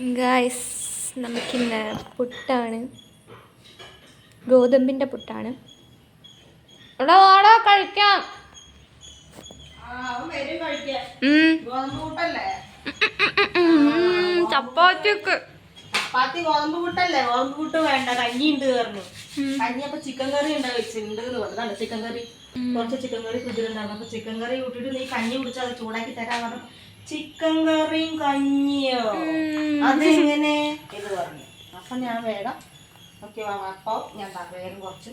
Guys നമുക്കിന്ന് പുട്ടാണ്. ഗോതമ്പിന്റെ പുട്ടാണ്. ഇവിടെ വാടാ കഴിക്കാം. ചപ്പാത്തിക്ക്. ചപ്പാത്തി ഗോതമ്പ് പുട്ടല്ലേ ഗോതമ്പ് പുട്ട് വേണ്ട കഞ്ഞി ഉണ്ട് പറഞ്ഞു കഞ്ഞി അപ്പൊ ചിക്കൻ കറി ഉണ്ട് വെച്ചിട്ടുണ്ട് ചിക്കൻ കറി കുറച്ച് ചിക്കൻ കറി ഫ്രിഡ്ജിലുണ്ടായിരുന്നു അപ്പൊ ചിക്കൻ കറി കൂട്ടിട്ട് നീ കഞ്ഞി കുടിച്ചാൽ ചൂടാക്കി തരാൻ പറഞ്ഞു. ചിക്കൻ കറിയും കഞ്ഞിയോ? അതെങ്ങനെ? ഇത് പറഞ്ഞു. അപ്പൊ ഞാൻ വേണം. ഓക്കെ അപ്പൊ ഞാൻ വേഗം കുറച്ച്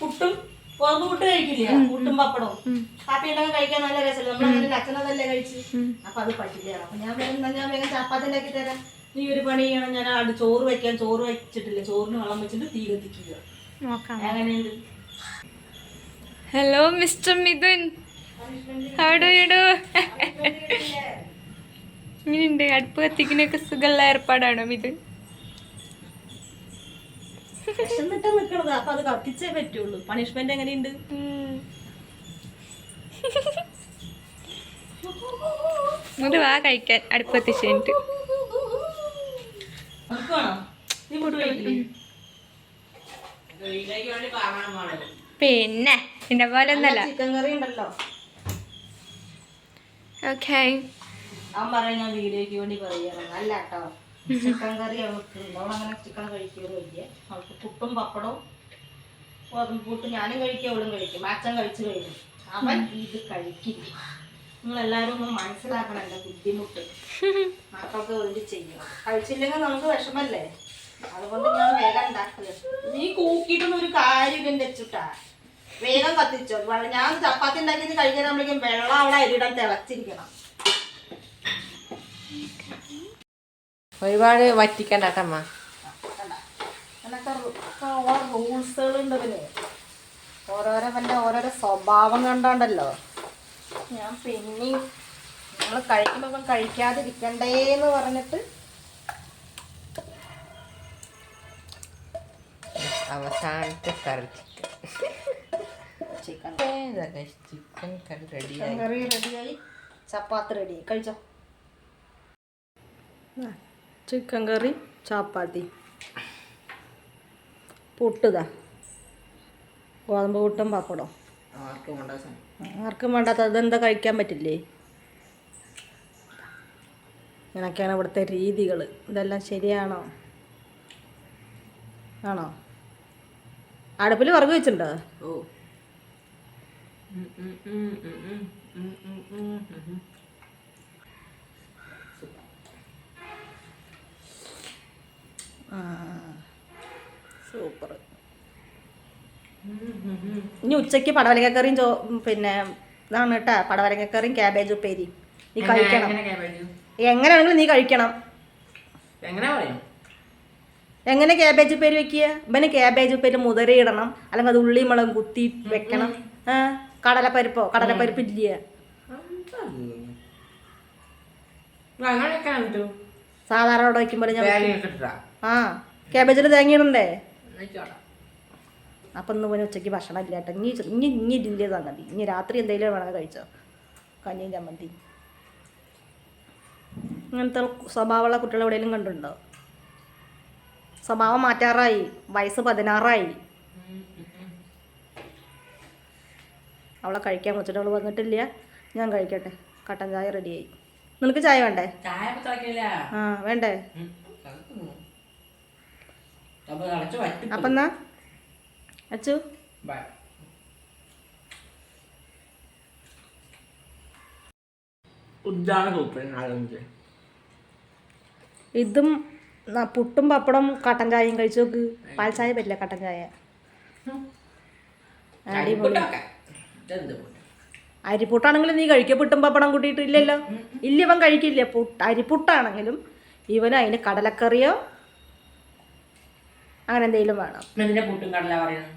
പുട്ടും പുറത്ത് പുട്ട് കഴിക്കില്ല? പുട്ടും പപ്പടവും. കാപ്പി ഉണ്ടാക്കി കഴിക്കാൻ നല്ല രസമല്ലേ? നമ്മളെ അച്ഛനതല്ലേ കഴിച്ച്? അപ്പൊ അത് പറ്റില്ല. അപ്പൊ ഞാൻ വേഗം ഞാൻ വേഗം ചപ്പാത്തി ഉണ്ടാക്കി തരാം. നീ ഒരു പണി ചെയ്യണം. ഞാൻ ആട് ചോറ് വെക്കാൻ ചോറ് വെച്ചിട്ടില്ല. ചോറിന് വെള്ളം വെച്ചിട്ട് തീ കത്തിക്കുക. അങ്ങനെയുണ്ട് hello mister Mithun how do you do ഇങ്ങനെയുണ്ട്. അടുപ്പ് കത്തിക്കുന്നൊക്കെ സുഖമുള്ള ഏർപ്പാടാണോ ഇത് നിക്കണത്. അപ്പൊ അത് കത്തിച്ചേ പറ്റുള്ളൂ. പണിഷ്മെന്റ് എങ്ങനെയുണ്ട്? വാ കഴിക്കാൻ. അടുപ്പ് കത്തിച്ച് പിന്നെ നിനക്ക് നീ മുട്ട് കഴിക്കില്ലേ പിന്നെ എന്നെ പോലെ ഒന്നല്ല. ചിക്കൻ കറി ഉണ്ടല്ലോ. ഓക്കെ അവൻ പറയുന്ന വീഡിയോയ്ക്ക് വേണ്ടി പറയണം അല്ല കേട്ടോ. ചിക്കൻ കറി അവൾക്ക് അവളങ്ങനെ ചിക്കൻ കഴിക്കുകയില്ല അവൾക്ക് പുട്ടും പപ്പടവും ഗോതമ്പ് പുട്ടും ഞാനും കഴിക്കും അവളും കഴിക്കും. അച്ഛൻ കഴിച്ചു കഴിഞ്ഞു. അവൻ ഇത് കഴിക്കില്ല നിങ്ങൾ എല്ലാവരും ഒന്ന് മനസ്സിലാക്കണം എന്റെ ബുദ്ധിമുട്ട്. മക്കൾക്ക് വേണ്ടി ചെയ്യണം. കഴിച്ചില്ലെങ്കിൽ നമുക്ക് വിഷമല്ലേ? അതുകൊണ്ട് ഞാൻ വേഗം ഉണ്ടാക്കുക നീ കൂക്കിയിട്ടൊന്നും ഒരു കാര്യം എന്റെ അച്ചുട്ടാ വേഗം കത്തിച്ചോ. വെള്ളം ഞാൻ ചപ്പാത്തി ഉണ്ടാക്കി കഴിക്കാനാകുമ്പോഴേക്കും വെള്ളം അവിടെ അരിയിടാൻ തിളച്ചിരിക്കണം. ഒരുപാട് വറ്റിക്കണ്ട കേട്ടമ്മ റൂൾസുകളുണ്ട് ഇതിന് ഓരോരോ സ്വഭാവം കണ്ടാണ്ടല്ലോ. ഞാൻ പിന്നെ നിങ്ങൾ കഴിക്കുമ്പോൾ കഴിക്കാതിരിക്കണ്ടേ കഴിക്കാതിരിക്കണ്ടേന്ന് പറഞ്ഞിട്ട് അവസാനത്തെ കറി ചിക്കൻ. ചിക്കൻ കറി റെഡി കറി റെഡിയായി ചപ്പാത്തി റെഡി കഴിച്ചോ. ചിക്കൻ കറി ചപ്പാത്തി. പുട്ടുതാ. ഗോതമ്പ് പുട്ടും പപ്പടം ആർക്കും വേണ്ടാത്ത അതെന്താ കഴിക്കാൻ പറ്റില്ലേ? ഇങ്ങനൊക്കെയാണ് ഇവിടുത്തെ രീതികൾ. ഇതെല്ലാം ശരിയാണോ? ആണോ? അടുപ്പിൽ വറക് വെച്ചിട്ടുണ്ടോ? ഓ. സൂപ്പർ. ഇനി ഉച്ചയ്ക്ക് പടവലങ്ങക്കറിയും ചോ പിന്നെ ഇതാണ് കേട്ടാ പടവലങ്ങക്കറിയും ക്യാബേജ് ഉപ്പേരി നീ കഴിക്കണം? എങ്ങനെയാണെങ്കിലും നീ കഴിക്കണം. എങ്ങനെ പറയും? എങ്ങനെ ക്യാബേജ് ഉപ്പേരി വെക്കുക ഇവന് ക്യാബേജ് ഉപ്പേരി മുതരയിടണം. അല്ലെങ്കിൽ അത് ഉള്ളി മുളകും കുത്തി വെക്കണം. ആ. കടലപ്പരിപ്പോ കടലപ്പരിപ്പ് ഇല്ലേ സാധാരണ അവിടെ വയ്ക്കുമ്പോൾ ഞാൻ ആ ക്യാബേജിൽ തേങ്ങ ഇടണ്ടേ വെച്ചോടാ. അപ്പം ഇന്ന് പോയി ഉച്ചയ്ക്ക് ഭക്ഷണം ഇല്ല കേട്ടോ. ഇനി ഇനി ഇനി ഇല്ലേ സംഗതി ഇനി രാത്രി എന്തെങ്കിലും വേണമെങ്കിൽ കഴിച്ചോ. കഞ്ഞിയും ചമ്മന്തി ഇങ്ങനത്തെ സ്വഭാവമുള്ള കുട്ടികൾ എവിടെയെങ്കിലും കണ്ടിട്ടുണ്ടോ? സ്വഭാവം മാറ്റാറായി. വയസ്സ് പതിനാറായി. അവളെ കഴിക്കാൻ വെച്ചിട്ട് അവൾ വന്നിട്ടില്ല. ഞാൻ കഴിക്കട്ടെ. കട്ടൻ ചായ റെഡിയായി നിനക്ക് ചായ വേണ്ടേ? ആ വേണ്ടേ? അപ്പൊ തിളച്ച് വറ്റി അപ്പം എന്നാ? അച്ചു? ഇതും ന- പുട്ടും പപ്പടം കട്ടൻ ചായയും കഴിച്ചു നോക്ക്. പാൽ ചായ. പറ്റില്ല കട്ടൻ ചായ അടിപൊളി അരിപ്പുട്ടാണെങ്കിലും നീ കഴിക്കുക പുട്ടും പടം കൂട്ടിയിട്ട് ഇല്ലല്ലോ ഇല്ല ഇവൻ കഴിക്കില്ല. പുട്ട് അരിപ്പുട്ടാണെങ്കിലും ഇവൻ അതിന് കടലക്കറിയോ അങ്ങനെ എന്തെങ്കിലും വേണം.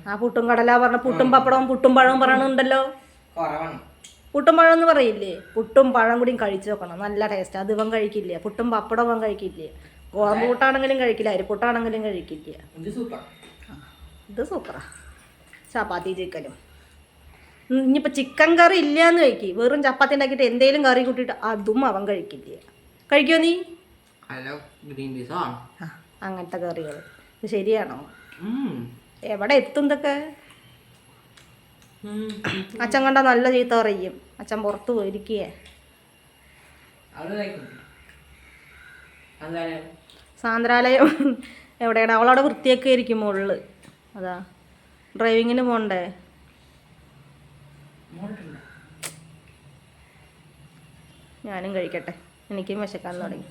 ആ പുട്ടും കടല പറഞ്ഞ പുട്ടും പപ്പടവും പുട്ടും പഴവും പറയണുണ്ടല്ലോ. പുട്ടും പഴം എന്ന് പറയില്ലേ? പുട്ടും പഴം കൂടിയും കഴിച്ചു നോക്കണം നല്ല ടേസ്റ്റ് അത് ഇവൻ കഴിക്കില്ല. പുട്ടും പപ്പടം ഇവൻ കഴിക്കില്ല. ഗോതമ്പ് പുട്ടാണെങ്കിലും കഴിക്കില്ല. അരിപ്പുട്ടാണെങ്കിലും കഴിക്കില്ല. ഇത് സൂപ്പറാ ചപ്പാത്തി ചിക്കനും ഇനിയിപ്പോൾ ചിക്കൻ കറി ഇല്ല എന്ന് കഴിക്കും. വെറും ചപ്പാത്തി ഉണ്ടാക്കിയിട്ട് എന്തെങ്കിലും കറി കൂട്ടിയിട്ട് അതും അവൻ കഴിക്കില്ല. കഴിക്കോ നീ? ഹലോ ഗ്രീൻ പീസോ? അങ്ങനത്തെ കറികൾ ഇത് ശരിയാണോ? എവിടെ എത്തും ഇതൊക്കെ? അച്ഛൻ കണ്ട നല്ല ചീത്ത പറയും. അച്ഛൻ പുറത്ത് പോയിരിക്കേ. സാന്ദ്രാലയം. എവിടെയാണ്? അവളവിടെ വൃത്തിയൊക്കെ ഇരിക്കും മുകളിൽ അതാ. ഡ്രൈവിങ്ങിന് പോണ്ടേ? ഞാനും കഴിക്കട്ടെ. എനിക്കും വിശക്കാൻ തുടങ്ങി.